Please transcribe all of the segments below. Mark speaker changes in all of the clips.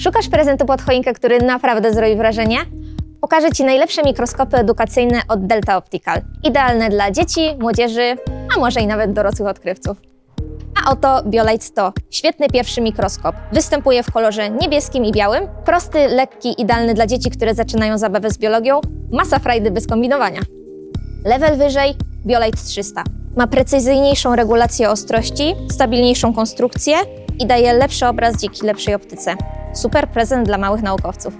Speaker 1: Szukasz prezentu pod choinkę, który naprawdę zrobi wrażenie? Pokażę Ci najlepsze mikroskopy edukacyjne od Delta Optical. Idealne dla dzieci, młodzieży, a może i nawet dorosłych odkrywców. A oto BioLight 100. Świetny pierwszy mikroskop. Występuje w kolorze niebieskim i białym. Prosty, lekki, idealny dla dzieci, które zaczynają zabawę z biologią. Masa frajdy bez kombinowania. Level wyżej BioLight 300. Ma precyzyjniejszą regulację ostrości, stabilniejszą konstrukcję i daje lepszy obraz dzięki lepszej optyce. Super prezent dla małych naukowców.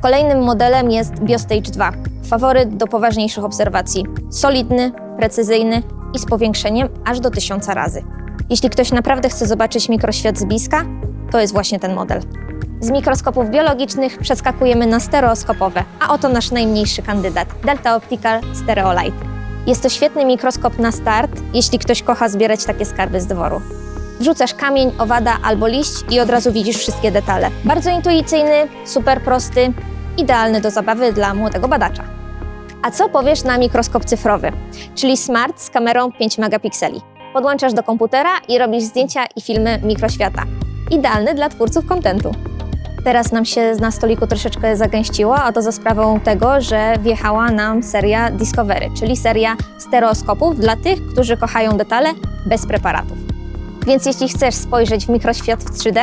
Speaker 1: Kolejnym modelem jest BioStage 2. Faworyt do poważniejszych obserwacji. Solidny, precyzyjny i z powiększeniem aż do 1000 razy. Jeśli ktoś naprawdę chce zobaczyć mikroświat z bliska, to jest właśnie ten model. Z mikroskopów biologicznych przeskakujemy na stereoskopowe, a oto nasz najmniejszy kandydat Delta Optical Stereolight. Jest to świetny mikroskop na start, jeśli ktoś kocha zbierać takie skarby z dworu. Wrzucasz kamień, owada albo liść i od razu widzisz wszystkie detale. Bardzo intuicyjny, super prosty, idealny do zabawy dla młodego badacza. A co powiesz na mikroskop cyfrowy, czyli smart z kamerą 5 megapikseli? Podłączasz do komputera i robisz zdjęcia i filmy mikroświata. Idealny dla twórców kontentu. Teraz nam się na stoliku troszeczkę zagęściło, a to za sprawą tego, że wjechała nam seria Discovery, czyli seria stereoskopów dla tych, którzy kochają detale bez preparatów. Więc jeśli chcesz spojrzeć w mikroświat w 3D,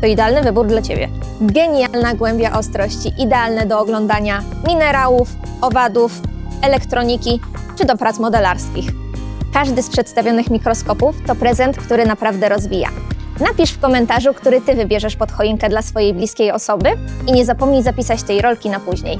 Speaker 1: to idealny wybór dla Ciebie. Genialna głębia ostrości, idealne do oglądania minerałów, owadów, elektroniki czy do prac modelarskich. Każdy z przedstawionych mikroskopów to prezent, który naprawdę rozwija. Napisz w komentarzu, który Ty wybierzesz pod choinkę dla swojej bliskiej osoby i nie zapomnij zapisać tej rolki na później.